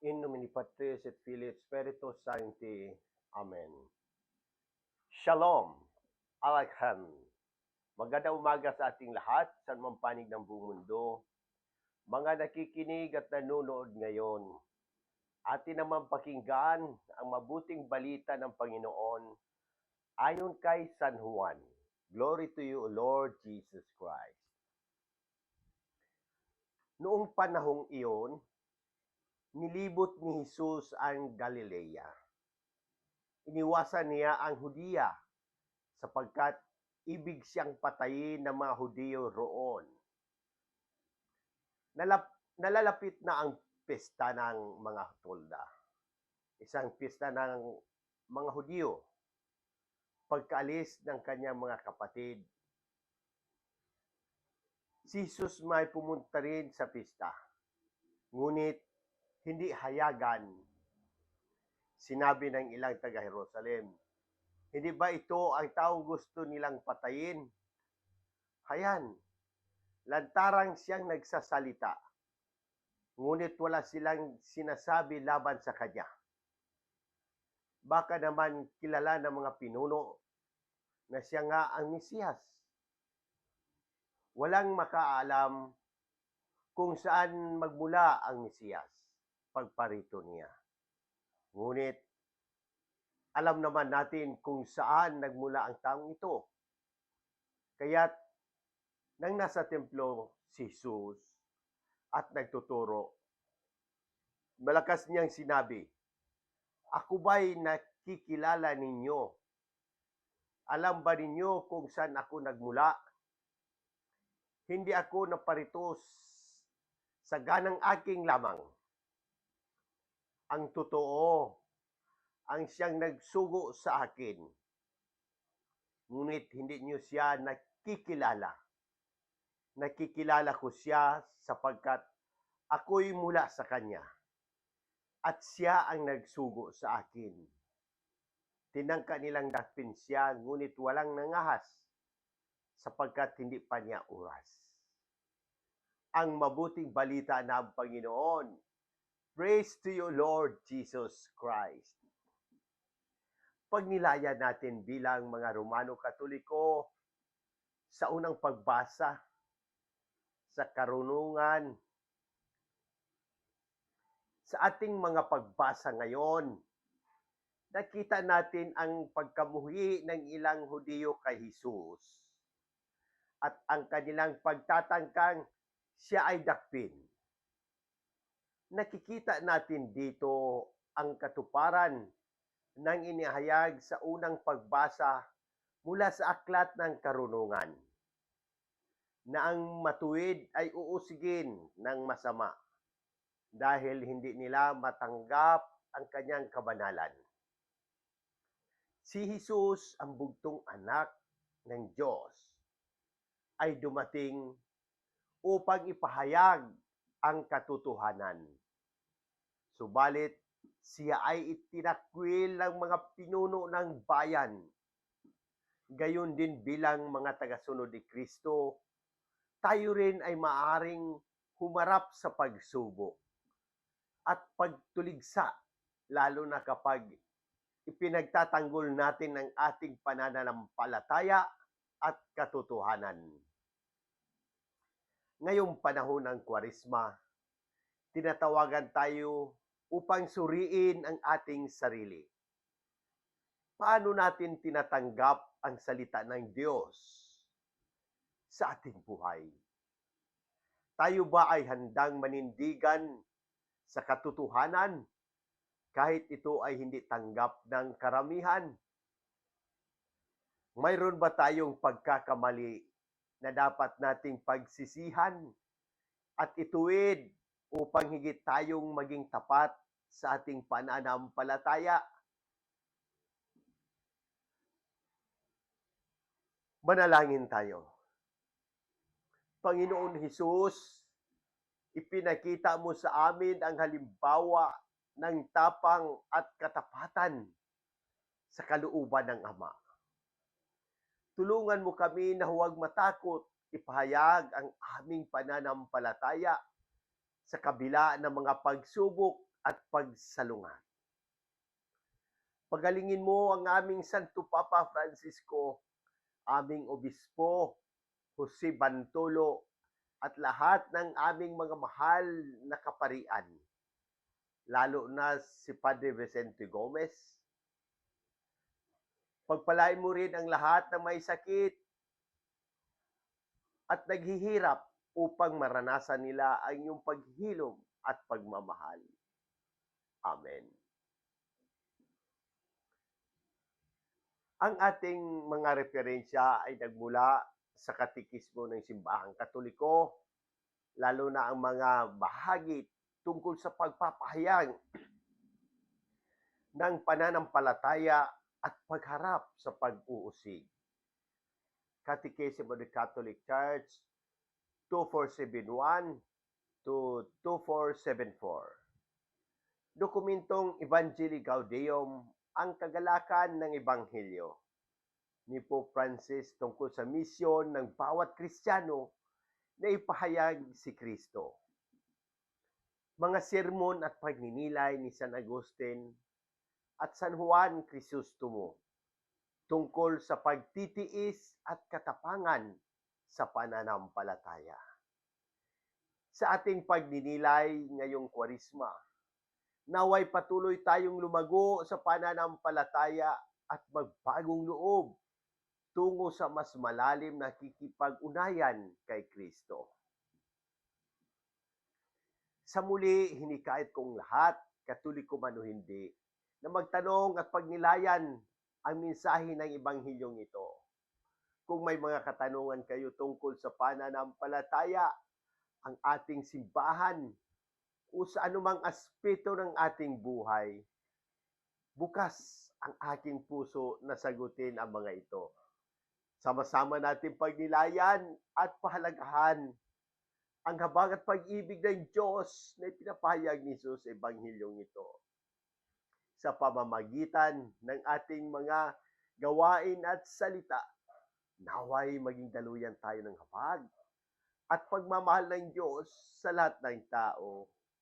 In nomine Patris et Filii et Spiritus Sancti. Amen. Shalom. Alakhan. Magandang umaga sa ating lahat, sa anumang panig ng buong mundo. Mga nakikinig at nanonood ngayon, atin naman pakinggan ang mabuting balita ng Panginoon ayon kay San Juan. Glory to you, Lord Jesus Christ. Noong panahong iyon, nilibot ni Jesus ang Galilea. Iniwasan niya ang Hudiya sapagkat ibig siyang patayin ng mga Hudiyo roon. Nalap, nalalapit na ang pesta ng mga tolda. Isang pesta ng mga Hudiyo. Pagkaalis ng kanyang mga kapatid, si Jesus may pumunta rin sa pista. Ngunit hindi hayagan. Sinabi ng ilang taga Jerusalem, hindi ba ito ang taong gusto nilang patayin? Hayan, lantarang siyang nagsasalita. Ngunit wala silang sinasabi laban sa kanya. Baka naman kilala ng mga pinuno na siya nga ang Mesiyas. Walang makaalam kung saan magmula ang Mesiyas pagparito niya. Ngunit alam naman natin kung saan nagmula ang taong ito. Kaya't nang nasa templo si Jesus at nagtuturo, malakas niyang sinabi, Ako ba'y nakikilala ninyo? Alam ba ninyo kung saan ako nagmula? Hindi ako naparitos sa ganang aking lamang. Ang totoo, ang siyang nagsugo sa akin. Ngunit hindi niyo siya nakikilala. Nakikilala ko siya sapagkat ako'y mula sa kanya. At siya ang nagsugo sa akin. Tinangka nilang dakpin siya, ngunit walang nangahas sapagkat hindi pa niya oras. Ang mabuting balita ng Panginoon Praise to you, Lord Jesus Christ. Pagnilaya natin bilang mga Romano Katoliko sa unang pagbasa sa karunungan sa ating mga pagbasa ngayon, nakita natin ang pagkamuhi ng ilang Hudiyo kay Jesus at ang kanilang pagtatangkang siya ay dakpin nakikita natin dito ang katuparan ng inihayag sa unang pagbasa mula sa aklat ng karunungan na ang matuwid ay uusigin ng masama dahil hindi nila matanggap ang kanyang kabanalan. Si Jesus, ang bugtong anak ng Diyos, ay dumating upang ipahayag ang katotohanan. Subalit, siya ay itinakwil ng mga pinuno ng bayan. Gayon din bilang mga tagasunod ni Kristo, tayo rin ay maaring humarap sa pagsubok at pagtuligsa, lalo na kapag ipinagtatanggol natin ang ating pananampalataya at katotohanan ngayong panahon ng kwarisma, tinatawagan tayo upang suriin ang ating sarili. Paano natin tinatanggap ang salita ng Diyos sa ating buhay? Tayo ba ay handang manindigan sa katotohanan kahit ito ay hindi tanggap ng karamihan? Mayroon ba tayong pagkakamali na dapat nating pagsisihan at ituwid upang higit tayong maging tapat sa ating pananampalataya. Manalangin tayo. Panginoon Hesus, ipinakita mo sa amin ang halimbawa ng tapang at katapatan sa kalooban ng Ama. Tulungan mo kami na huwag matakot ipahayag ang aming pananampalataya sa kabila ng mga pagsubok at pagsalungat. Pagalingin mo ang aming Santo Papa Francisco, aming Obispo, Jose Bantolo, at lahat ng aming mga mahal na kaparian, lalo na si Padre Vicente Gomez. Pagpalain mo rin ang lahat ng may sakit at naghihirap upang maranasan nila ang iyong paghilom at pagmamahal. Amen. Ang ating mga referensya ay nagmula sa katikismo ng simbahang katoliko, lalo na ang mga bahagi tungkol sa pagpapahayag ng pananampalataya at pagharap sa pag-uusig. Catechism of the Catholic Church 2471 to 2474. Dokumentong Evangelii Gaudium ang kagalakan ng Ebanghelyo ni Pope Francis tungkol sa misyon ng bawat Kristiyano na ipahayag si Kristo. Mga sermon at pagninilay ni San Agustin at San Juan Crisostomo tungkol sa pagtitiis at katapangan sa pananampalataya. Sa ating pagninilay ngayong kwarisma, naway patuloy tayong lumago sa pananampalataya at magbagong loob tungo sa mas malalim na kikipag-unayan kay Kristo. Sa muli, hinikayat kong lahat, katoliko man o hindi, na magtanong at pagnilayan ang mensahe ng Ebanghilyong ito. Kung may mga katanungan kayo tungkol sa pananampalataya, ang ating simbahan, o sa anumang aspeto ng ating buhay, bukas ang aking puso na sagutin ang mga ito. Sama-sama natin pagnilayan at pahalagahan ang habag at pag-ibig ng Diyos na ipinapahayag ni Jesus sa Ebanghilyong ito. Sa pamamagitan ng ating mga gawain at salita, naway maging daluyan tayo ng habag at pagmamahal ng Diyos sa lahat ng tao.